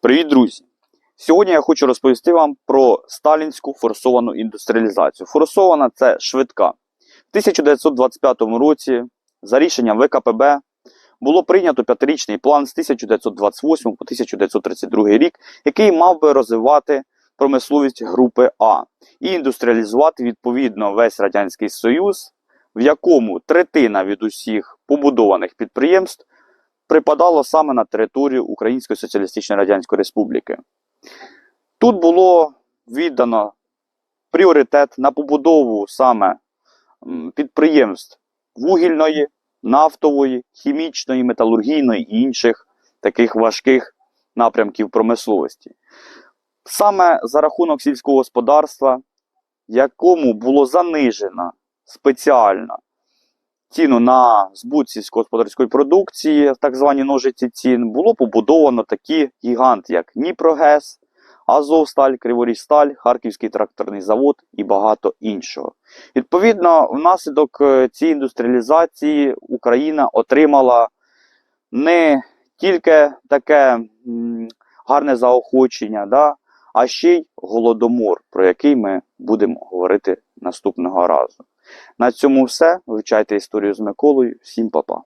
Привіт, друзі! Сьогодні я хочу розповісти вам про сталінську форсовану індустріалізацію. Форсована це швидка. В 1925 році, за рішенням ВКПБ, було прийнято п'ятирічний план з 1928 по 1932 рік, який мав би розвивати промисловість групи А і індустріалізувати відповідно весь Радянський Союз, в якому третина від усіх побудованих підприємств припадало саме на територію Української Соціалістичної Радянської Республіки. Тут було віддано пріоритет на побудову саме підприємств вугільної, нафтової, хімічної, металургійної і інших таких важких напрямків промисловості. Саме за рахунок сільського господарства, якому було занижено спеціально ціну на збут сільськогосподарської продукції, так звані ножиці цін, було побудовано такі гіганти, як Дніпрогес, Азовсталь, Криворіжсталь, Харківський тракторний завод і багато іншого. Відповідно, внаслідок е, цієї індустріалізації Україна отримала не тільки таке гарне заохочення, да, а ще й голодомор, про який ми будемо говорити наступного разу. На цьому все. Вивчайте історію з Миколою. Всім па-па.